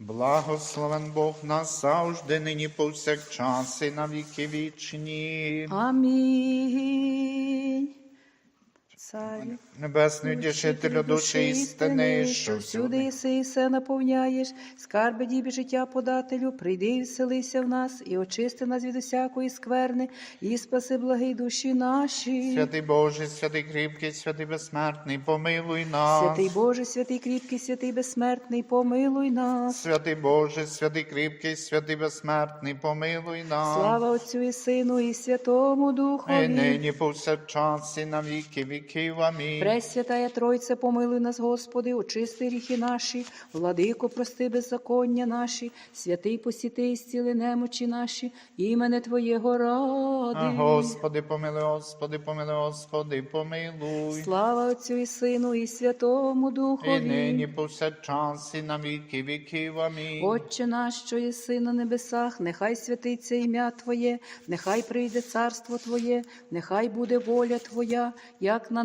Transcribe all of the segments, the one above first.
Благословен Бог нас завжди, нині повсякчас і на віки вічні. Амінь. Царю. Небесний утішителю душі істини, що всюди єси і все наповняєш, скарби дібі життя подателю, прийди і вселися в нас, і очисти нас від усякої скверни, і спаси благий душі наші. Святий Боже, святий кріпкий, святий безсмертний, помилуй нас. Святий Боже, святий кріпкий, святий безсмертний, помилуй нас. Святий Боже, святий кріпкий, святий безсмертний, помилуй нас. Слава Отцю і Сину, і Святому І нині повсякчас і на віки. Амінь. Пресвятая Тройце, помилуй нас, Господи, очисти гріхи наші, владико, прости беззаконня наші, святий посіти і зціли немочі наші, імене Твоєго А, ради. Господи, помилуй, Господи, помилуй, Господи, помилуй. Слава Отцю і Сину, і Святому І Духові. нині повсякчас і на віки віків. Амінь. Отче наш, що єси на небесах, нехай святиться ім'я Твоє, нехай прийде царство Твоє, нехай буде воля Твоя, як на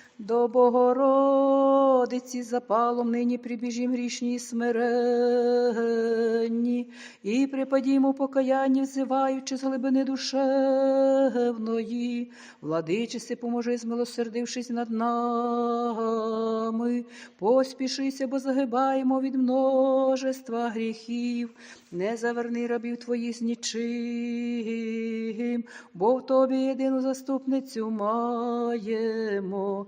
До Богородиці запалом нині прибіжім грішні смиренні, і припадімо покаяння, взиваючи з глибини душевної. Владичиси, поможи, змилосердившись над нами, поспішися, бо загибаємо від множества гріхів. Не заверни рабів твоїх з нічим, бо в тобі єдину заступницю маємо.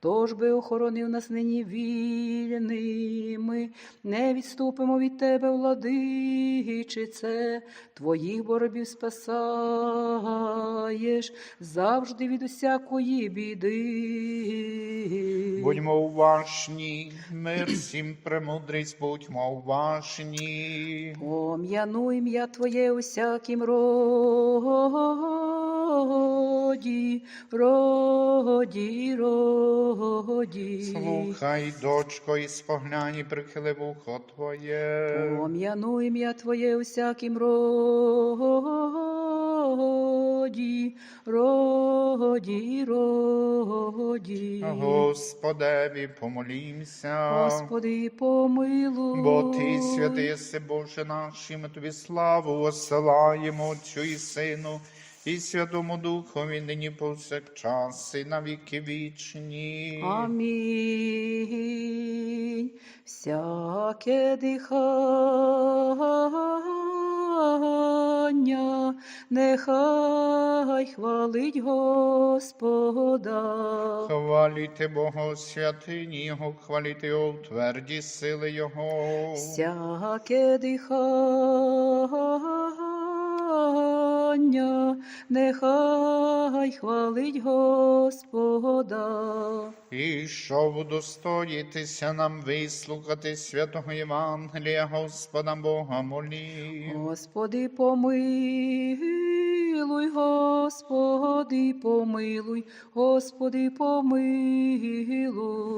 Хто ж би охоронив нас нині вільними, не відступимо від тебе, владичице, твоїх боробів спасаєш завжди від усякої біди. Будьмо уважні, мир всім премудрість, будьмо уважні. Пом'яну ім'я Твоє усяким роді, роді, роді. Слухай, дочко, і споглянь, і прихили вухо Твоє. Пом'яну ім'я Твоє усяким роді, роді, роді. Господеві, помолімся. Господи, помилуй. Бо Ти, святий Боже наш, і ми Тобі славу осилаємо Отцю і Сину, і Святому Духові, нині повсякчас, і на віки вічні. Амінь. Всяке дихання, нехай хвалить Господа. Хваліте Бога святині Його, хваліте Його у тверді сили Його. Всяке дихання, нехай хвалить Господа. І щоб удостоїтися нам вислухати святого Євангелія, Господа Бога молі. Господи, помилуй, Господи, помилуй, Господи, помилуй.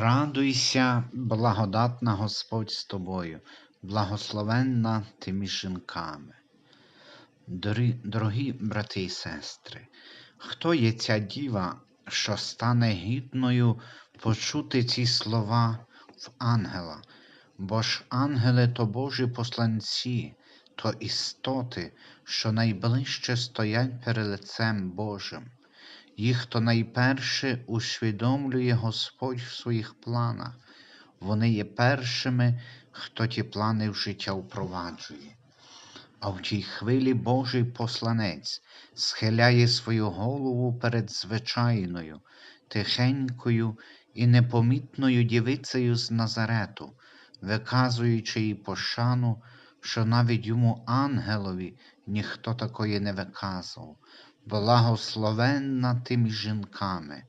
Радуйся, благодатна Господь з тобою, благословенна ти між жінками. Дорогі брати і сестри, хто є ця діва, що стане гідною почути ці слова в ангела? Бо ж ангели то Божі посланці, то істоти, що найближче стоять перед лицем Божим. Їх то найперше усвідомлює Господь в своїх планах. Вони є першими, хто ті плани в життя впроваджує. А в тій хвилі Божий посланець схиляє свою голову перед звичайною, тихенькою і непомітною дівицею з Назарету, виказуючи їй пошану, що навіть йому ангелові ніхто такої не виказував благословенна ти між жінками.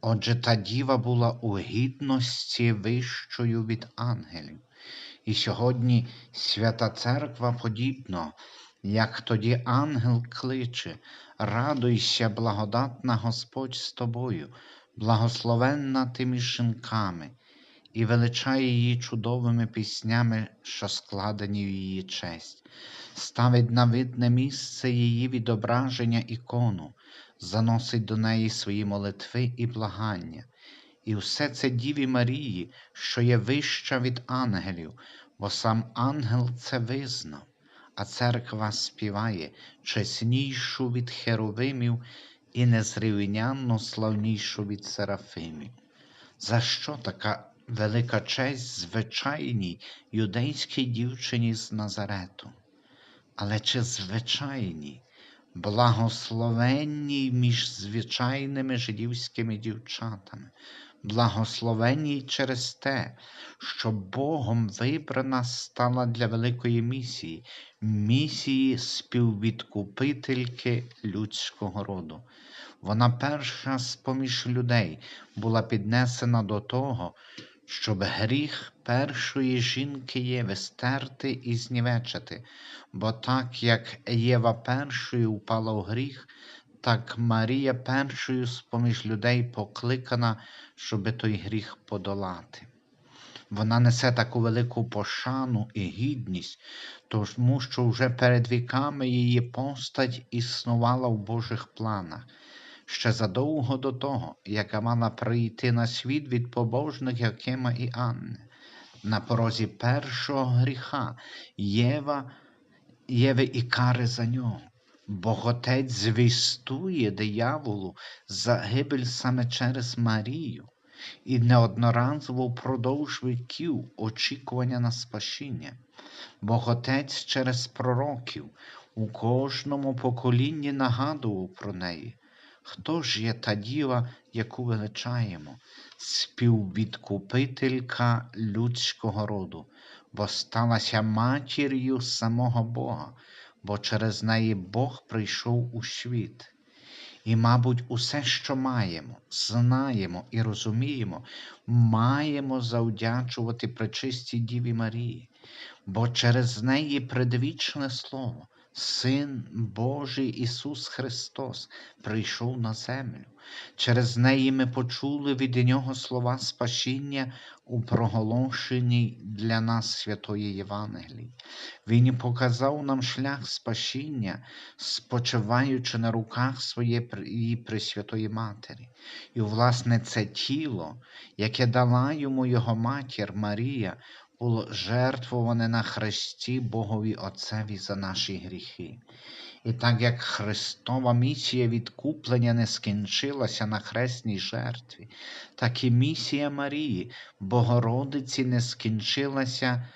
Отже, та діва була у гідності вищою від ангелів. І сьогодні свята церква подібно, як тоді ангел кличе, радуйся, благодатна Господь з тобою, благословенна ти між жінками, і величає її чудовими піснями, що складені в її честь ставить на видне місце її відображення ікону, заносить до неї свої молитви і благання. І все це Діві Марії, що є вища від ангелів, бо сам ангел це визнав, а церква співає чеснішу від херовимів і незрівнянно славнішу від серафимів. За що така велика честь звичайній юдейській дівчині з Назарету? Але чи звичайні, благословенні між звичайними жидівськими дівчатами, благословенні через те, що Богом вибрана стала для великої місії, місії співвідкупительки людського роду. Вона перша з поміж людей була піднесена до того, щоб гріх першої жінки Єви стерти і знівечити, бо так як Єва першою впала у гріх, так Марія першою з поміж людей покликана, щоби той гріх подолати. Вона несе таку велику пошану і гідність, тому що вже перед віками її постать існувала в Божих планах. Ще задовго до того, яка мала прийти на світ від побожних Якима і Анни. На порозі першого гріха Єва, Єви і кари за нього. Бог Отець звістує дияволу загибель саме через Марію і неодноразово впродовж віків очікування на спасіння. Бог Отець через пророків у кожному поколінні нагадував про неї. Хто ж є та діва, яку величаємо, співвідкупителька людського роду, бо сталася матір'ю самого Бога, бо через неї Бог прийшов у світ. І, мабуть, усе, що маємо, знаємо і розуміємо, маємо завдячувати пречистій Діві Марії, бо через неї предвічне Слово, Син Божий Ісус Христос прийшов на землю. Через неї ми почули від Нього слова спасіння у проголошеній для нас святої Євангелії. Він показав нам шлях спасіння, спочиваючи на руках своєї Пресвятої Матері. І, власне, це тіло, яке дала йому його матір Марія, було жертвоване на хресті Богові Отцеві за наші гріхи. І так як Христова місія відкуплення не скінчилася на хресній жертві, так і місія Марії, Богородиці, не скінчилася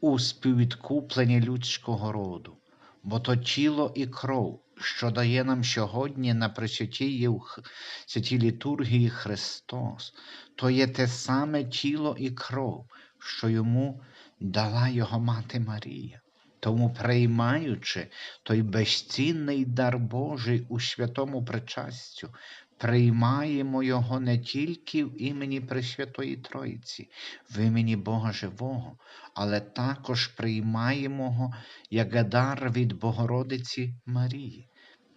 у співвідкупленні людського роду, бо то тіло і кров, що дає нам сьогодні на Пресвятій Євх... святій літургії Христос, то є те саме тіло і кров, що йому дала його мати Марія. Тому, приймаючи той безцінний дар Божий у святому причастю, приймаємо його не тільки в імені Пресвятої Троїці, в імені Бога Живого, але також приймаємо його як дар від Богородиці Марії.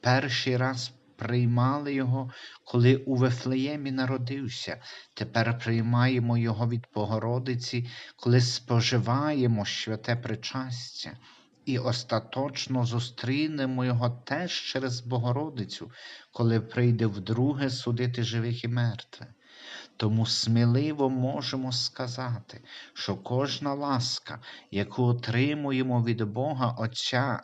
Перший раз приймали його, коли у Вифлеємі народився. Тепер приймаємо його від Богородиці, коли споживаємо святе причастя. І остаточно зустрінемо його теж через Богородицю, коли прийде вдруге судити живих і мертвих. Тому сміливо можемо сказати, що кожна ласка, яку отримуємо від Бога Отця,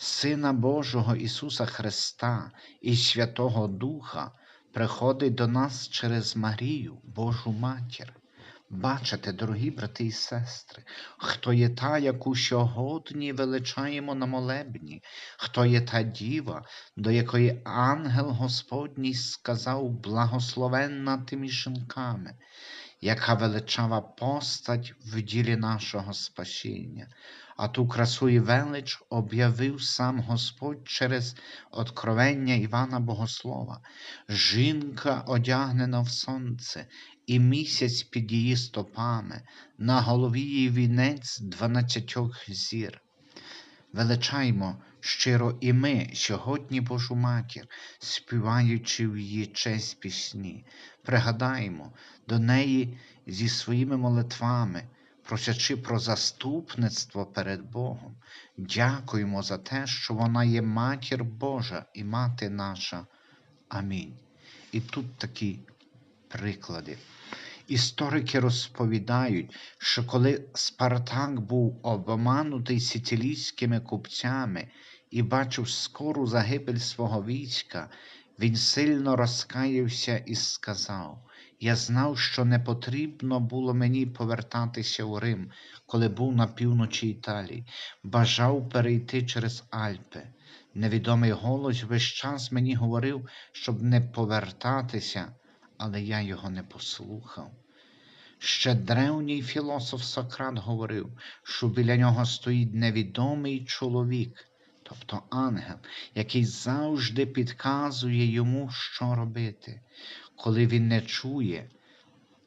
Сина Божого Ісуса Христа і Святого Духа, приходить до нас через Марію, Божу Матір. Бачите, дорогі брати і сестри, хто є та, яку сьогодні величаємо на молебні, хто є та діва, до якої ангел Господній сказав благословенна тими жінками, яка величава постать в ділі нашого спасіння. А ту красу і велич об'явив сам Господь через откровення Івана Богослова. Жінка одягнена в сонце, і місяць під її стопами, на голові її вінець дванадцятьох зір. Величаймо щиро і ми сьогодні Божу матір, співаючи в її честь пісні, пригадаймо до неї зі своїми молитвами, просячи про заступництво перед Богом. Дякуємо за те, що вона є матір Божа і мати наша. Амінь. І тут такі приклади. Історики розповідають, що коли Спартак був обманутий сицилійськими купцями і бачив скору загибель свого війська, він сильно розкаявся і сказав: Я знав, що не потрібно було мені повертатися у Рим, коли був на півночі Італії, бажав перейти через Альпи. Невідомий голос весь час мені говорив, щоб не повертатися, але я його не послухав. Ще древній філософ Сократ говорив, що біля нього стоїть невідомий чоловік, тобто ангел, який завжди підказує йому, що робити. Коли він не чує,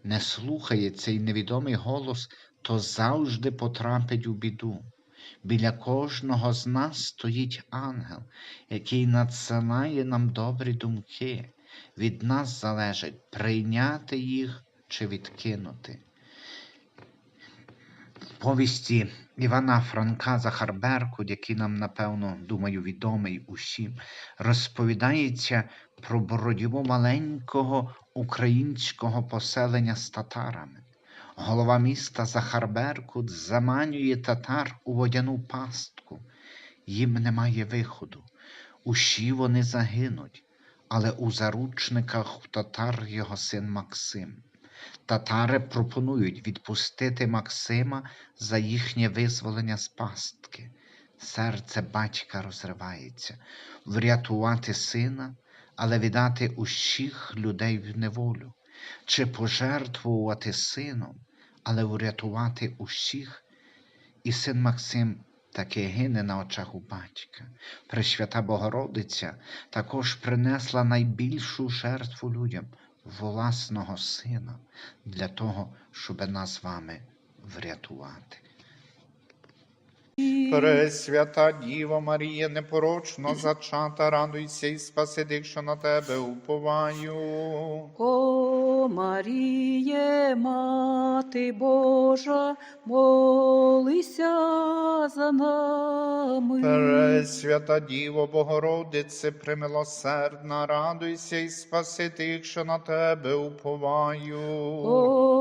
не слухає цей невідомий голос, то завжди потрапить у біду. Біля кожного з нас стоїть ангел, який надсилає нам добрі думки. Від нас залежить прийняти їх чи відкинути. Повісті Івана Франка Захар Беркут, який нам, напевно, думаю, відомий усім, розповідається про боротьбу маленького українського поселення з татарами. Голова міста Захар Беркут заманює татар у водяну пастку. Їм немає виходу. Усі вони загинуть, але у заручниках в татар його син Максим. Татари пропонують відпустити Максима за їхнє визволення з пастки. Серце батька розривається, врятувати сина, але віддати усіх людей в неволю, чи пожертвувати сином, але врятувати усіх. І син Максим таки гине на очах у батька. Пресвята Богородиця також принесла найбільшу жертву людям власного сина для того, щоб нас з вами врятувати. Пресвята Діва Марія, непорочно зачата, радуйся і спаси тих, що на тебе уповаю. О Маріє, Мати Божа, молися за нами. Пресвята Діво Богородице, примилосердна, радуйся і спаси тих, що на тебе уповаю. О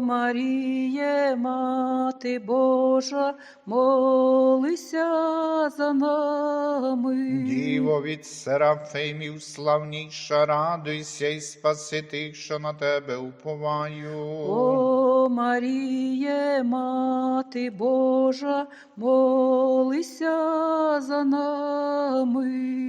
Маріє, Мати Божа, молися за нами. Діво від серафимів славніша, радуйся і спаси тих, що на тебе уповаю. О Маріє, Мати Божа, молися за нами.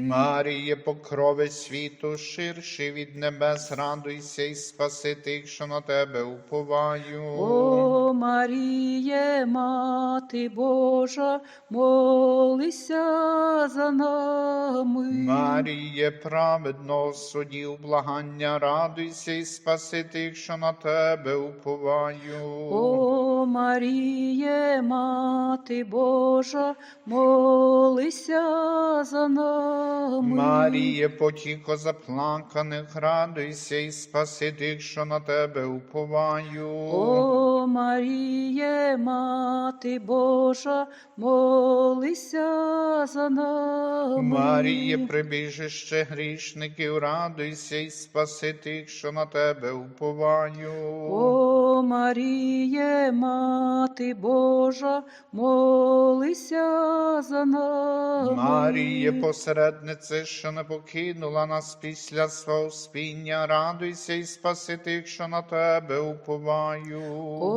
Маріє, покрови світу, ширший від небес, радуйся і спаси тих, що на тебе уповаю. О Маріє, Мати Божа, молися за нами. Маріє, праведно судів благання, радуйся і спаси тих, що на тебе уповаю. О Маріє, Мати Божа, молися за нами. Маріє, потіко заплаканих, радуйся і спаси тих, що на тебе уповаю. О Маріє, Мати Божа, молися за нами. Маріє, прибіжище грішників, радуйся і спаси тих, що на тебе уповаю. О Маріє, Мати Божа, молися за нами. Маріє, посереднице, що не покинула нас після свого спіння, радуйся і спаси тих, що на тебе уповаю. О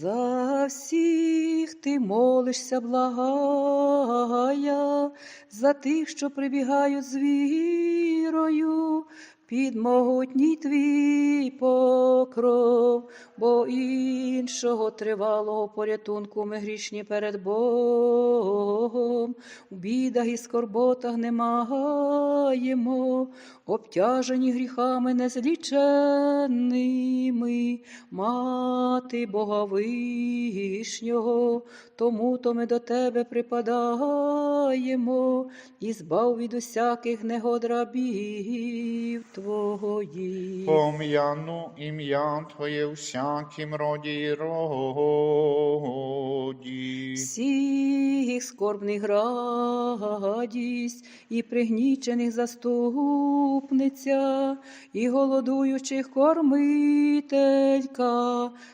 За всіх ти молишся, благая, за тих, що прибігають з вірою, під могутній твій покров, бо іншого тривалого порятунку ми грішні перед Богом, у бідах і скорботах не маємо, обтяжені гріхами незліченними, мати Бога вишнього, тому то ми до тебе припадаємо і збав від усяких негод рабів. Пом'яну ім'я Твоє у всякім роді і роді. Всіх скорбних радість, і пригнічених заступниця, і голодуючих кормителька,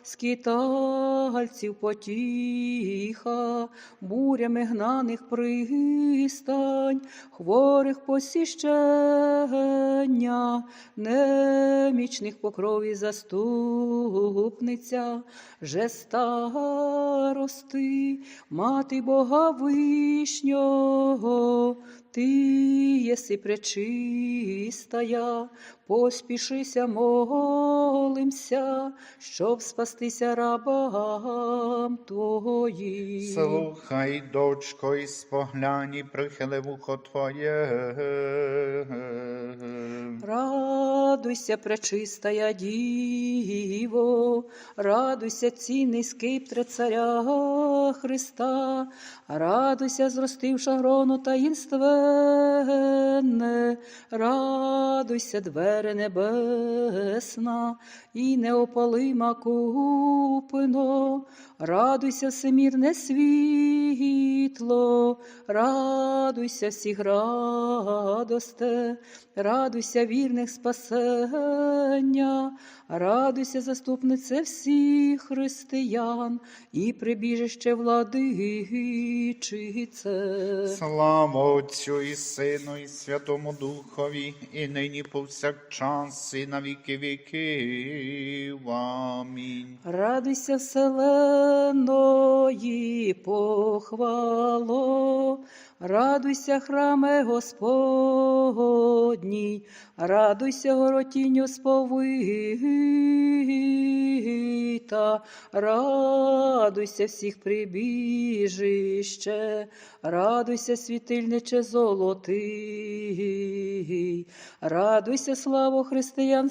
скитальців потіха, бурями гнаних пристань, хворих посіщення, немічних покрові заступниця, же старости, мати Бога вишнього, ти єси пречистая, поспішися, молимся, щоб спастися рабам твоїм. Слухай, дочко, і споглянь, і прихили вухо Твоє. Радуйся, пречистая Діво, радуйся, цінний скиптре царя Христа, радуйся, зростивша грону таїнственне, радуйся, двери небесна, і неопалима купино, радуйся, всемірне світло, радуйся всіх радосте, радуйся вірних спасення, радуйся, заступнице всіх християн, і прибіжище владичице. Слава Отцю і Сину, і Святому Духові, і нині повсякчас, і на віки віків. Амінь. Радуйся, вселеної похвало, радуйся, храме Господній, радуйся, горотінню сповита, радуйся всіх прибіжище, радуйся, світильниче золотий, радуйся, славу християн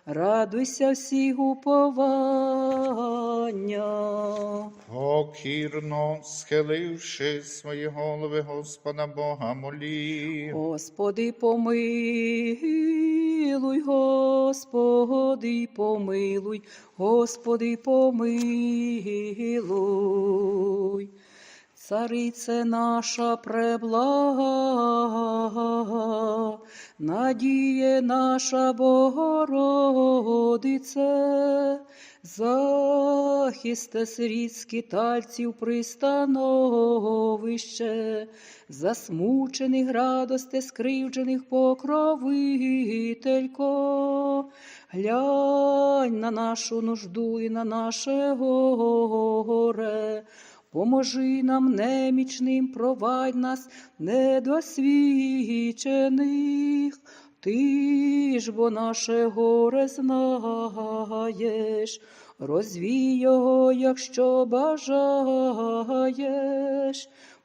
радуйся всіх уповання. Покірно схиливши свої голови, Господа Бога молі. Господи, помилуй, Господи, помилуй, Господи, помилуй. Царице наша преблага, надіє наша Богородице, захисте срід скитальців пристановище, засмучених радосте скривджених покровителько, глянь на нашу нужду і на наше горе. Поможи нам немічним, провадь нас недосвідчених. Ти ж бо наше горе знаєш, розвій його, якщо бажаєш,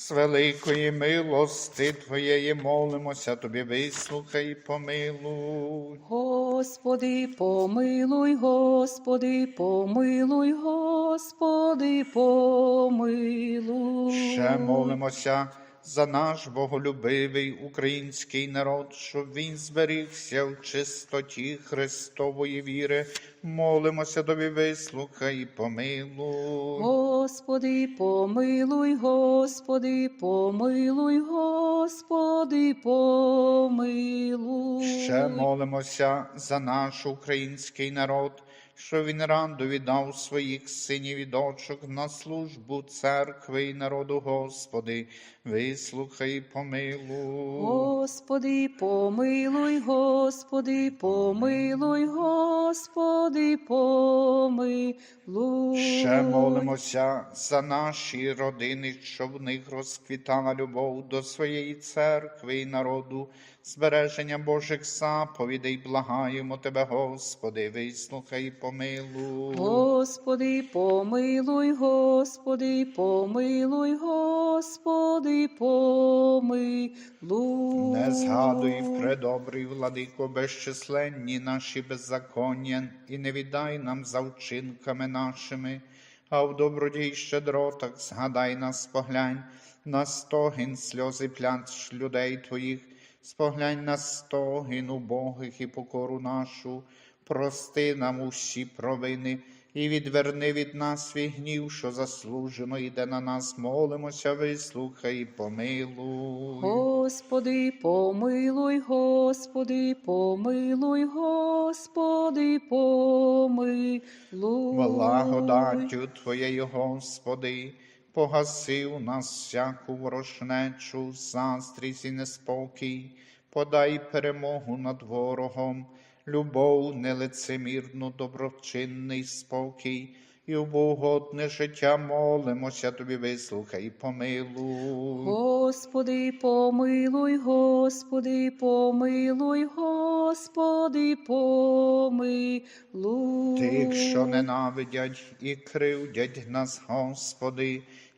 з великої милости Твоєї молимося, Тобі вислухай і помилуй. Господи, помилуй, Господи, помилуй, Господи, помилуй. Ще молимося за наш боголюбивий український народ, щоб він зберігся в чистоті Христової віри. Молимося тобі, вислухай і помилуй. Господи, помилуй, Господи, помилуй, Господи, помилуй. Ще молимося за наш український народ, що він раду віддав своїх синів і дочок на службу церкви і народу, Господи, вислухай і помилуй. Господи, помилуй, Господи, помилуй, Господи, помилуй. Ще молимося за наші родини, щоб в них розквітала любов до своєї церкви і народу, збереження Божих заповідей, благаємо Тебе, Господи, вислухай і помилуй. Господи, помилуй, Господи, помилуй, Господи, помилуй. Не згадуй, предобрий владико, безчисленні наші беззаконня, і не віддай нам за вчинками нашими, а в доброді й щедротах згадай нас, поглянь на стогін, сльози плач людей Твоїх, споглянь на стогін убогих і покору нашу, прости нам усі провини. І відверни від нас свій гнів, що заслужено йде на нас, молимося, вислухай і помилуй. Господи, помилуй, Господи, помилуй, Господи, помилуй. Благодаттю Твоєю, Господи, погаси у нас всяку ворожнечу, застрість і неспокій, подай перемогу над ворогом, любов нелицемірну, доброчинний спокій. І в богодне життя молимося тобі, вислухай, і помилуй. Господи, помилуй, Господи, помилуй, Господи, помилуй. Тих, що ненавидять і кривдять нас, Господи,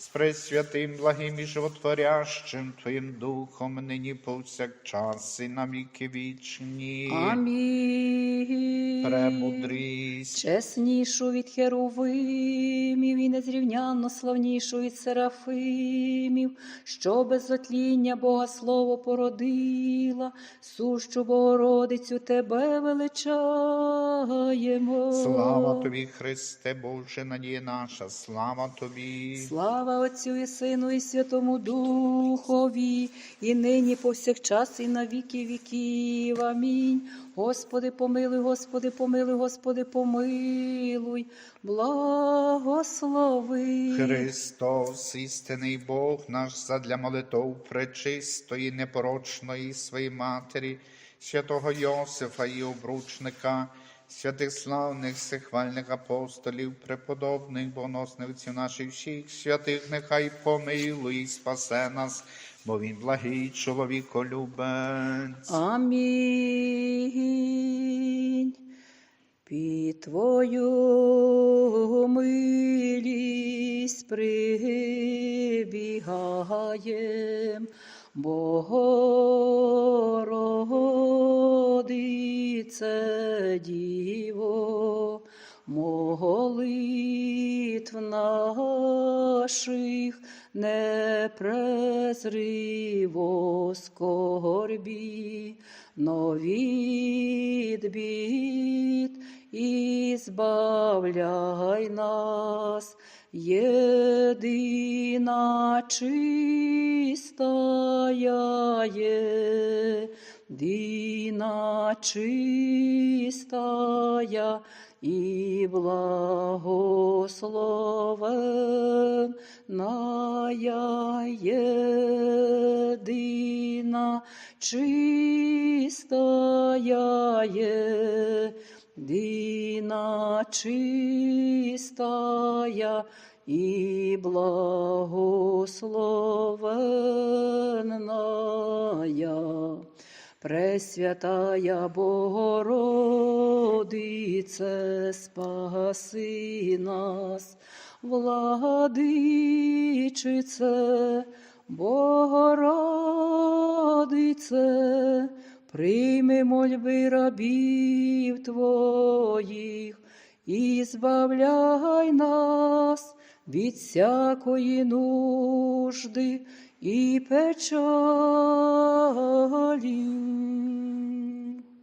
з пресвятим, благим і животворящим Твоїм Духом, нині повсякчас і на віки вічні. Амінь. премудрість. Чеснішу від херовимів і незрівнянно славнішу від серафимів, що без затління Бога Слово породила, сущу Богородицю тебе величаємо. Слава тобі, Христе Боже, надія наша, слава тобі. Слава Отцю і Сину, і Святому Духові, і нині повсякчас, і на віки віків. Амінь. Господи, помилуй, Господи, помилуй, Господи, помилуй, благослови. Христос, істинний Бог наш, задля молитов пречистої, непорочної своєї матері, святого Йосифа і обручника, святих славних всехвальних апостолів, преподобних богоносних наших всіх святих, нехай помилує і спасе нас, бо він благий чоловіколюбець. Амінь. Під Твою милість прибігаєм, Богородице Діво, молитв наших не презриво скорбі, но від бід і збавляй нас, єдина чистая єдина чистая і благословенная єдина чистая єдина чистая і благословенная. Пресвятая Богородице, спаси нас, владичице, Богородице, прийми мольби рабів Твоїх і збавляй нас від всякої нужди і печалі.